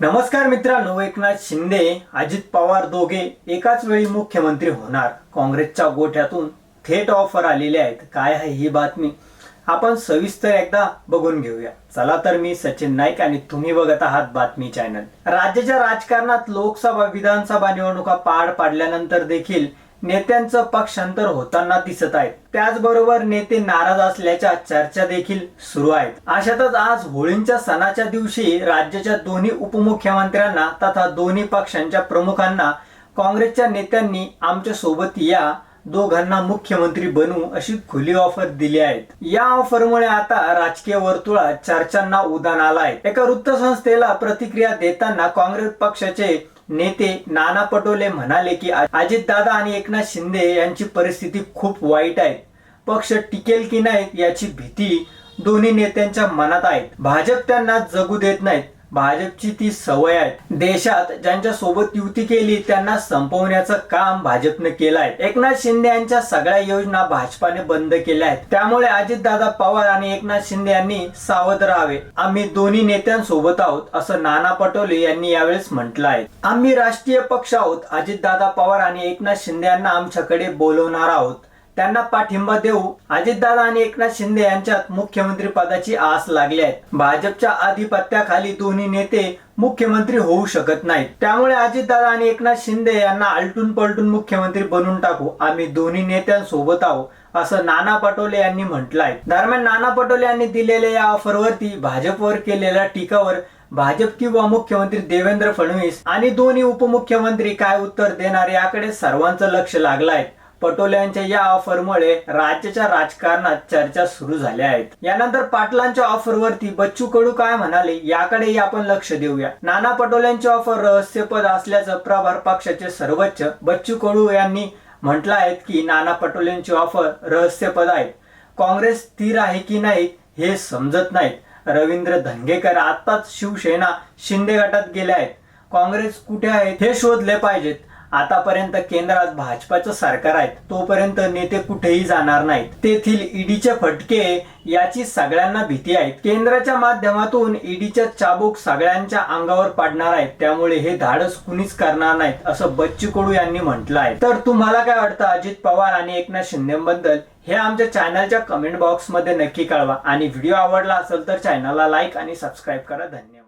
नमस्कार मित्रांनो एकनाथ शिंदे अजित पवार दोघे एकाच वेळी मुख्यमंत्री होणार. काँग्रेसच्या गोठ्यातून थेट ऑफर आलेले आहेत. काय आहे ही बातमी? आपण सविस्तर एकदा बघून घेऊया. चला तर मी सचिन नाईक आणि तुम्ही बघत आहात बातमी चॅनल. राज्याच्या राजकारणात लोकसभा विधानसभा निवडणुका पार पाडल्यानंतर देखील नेत्यांचं पक्षांतर होताना दिसत आहेत. त्याचबरोबर नेते नाराज असल्याच्या चर्चा देखील सुरू आहेत. अशातच आज होळींच्या सणाच्या दिवशी राज्याच्या दोन्ही उपमुख्यमंत्र्यांना तथा दोन्ही पक्षांच्या प्रमुखांना काँग्रेसच्या नेत्यांनी आमच्यासोबत या दोघांना मुख्यमंत्री बनवू अशी खुली ऑफर दिली आहेत. या ऑफरमुळे आता राजकीय वर्तुळात चर्चांना उदान आलाय. आहे एका वृत्तसंस्थेला प्रतिक्रिया देताना काँग्रेस पक्षाचे नेते नाना पटोले म्हणाले की अजितदादा आणि एकनाथ शिंदे यांची परिस्थिती खूप वाईट आहे. पक्ष टिकेल की नाही याची भीती दोन्ही नेत्यांच्या मनात आहे. भाजप त्यांना जगू देत नाहीत. भाजपची ती सवय आहे. देशात ज्यांच्या सोबत युती केली त्यांना संपवण्याचं काम भाजपने केलं आहे. एकनाथ शिंदे यांच्या सगळ्या योजना भाजपाने बंद केल्या आहेत. त्यामुळे अजितदादा पवार आणि एकनाथ शिंदे यांनी सावध राहावे. आम्ही दोन्ही नेत्यांसोबत आहोत असं नाना पटोले यांनी यावेळेस म्हटलं आहे. आम्ही राष्ट्रीय पक्ष आहोत. अजितदादा पवार आणि एकनाथ शिंदे यांना आमच्याकडे बोलवणार आहोत. त्यांना पाठिंबा देऊ अजितदादा आणि एकनाथ शिंदे यांच्यात मुख्यमंत्री पदाची आस लागली आहे. भाजपच्या आधिपत्याखाली दोन्ही नेते मुख्यमंत्री होऊ शकत नाहीत. त्यामुळे अजितदादा आणि एकनाथ शिंदे यांना आलटून पलटून मुख्यमंत्री बनवून टाकू. आम्ही दोन्ही नेत्यांसोबत आहोत असं नाना पटोले यांनी म्हटलं आहे दरम्यान नाना पटोले यांनी दिलेल्या या ऑफरवरती भाजपवर केलेल्या टीकावर भाजप किंवा मुख्यमंत्री देवेंद्र फडणवीस आणि दोन्ही उपमुख्यमंत्री काय उत्तर देणार याकडे सर्वांचं लक्ष लागलं आहे पटोले या ऑफरमुळे राज्याच्या राजकारणात चर्चा सुरू झाल्या आहेत. यानंतर पाटलांच्या ऑफरवरती बच्चू कडू काय म्हणाले याकडेही आपण लक्ष देऊया. नाना पटोलेंची ऑफर रहस्यपद असल्याचं प्रभार पक्षाचे सर्वोच्च बच्चू कडू यांनी म्हटलं आहे की नाना पटोलेंची ऑफर रहस्यपद आहे काँग्रेस स्थिर आहे की नाही हे समजत नाहीत. रवींद्र धंगेकर आताच शिवसेना शिंदे गटात गेले आहेत. काँग्रेस कुठे आहे हे शोधले पाहिजेत. आतापर्यंत केंद्रात भाजपाचं सरकार आहे तोपर्यंत नेते कुठेही जाणार नाहीत. तेथील ईडीचे फटके याची सगळ्यांना भीती आहे. केंद्राच्या माध्यमातून ईडीच्या चाबूक सगळ्यांच्या अंगावर पाडणार आहेत. त्यामुळे हे धाडस कुणीच करणार नाहीत असं बच्चू कडू यांनी म्हटलं आहे. तर तुम्हाला काय वाटतं अजित पवार आणि एकनाथ शिंदेबद्दल? हे आमच्या चॅनलच्या कमेंट बॉक्समध्ये नक्की कळवा. आणि व्हिडिओ आवडला असेल तर चॅनलला लाईक आणि सबस्क्राईब करा. धन्यवाद.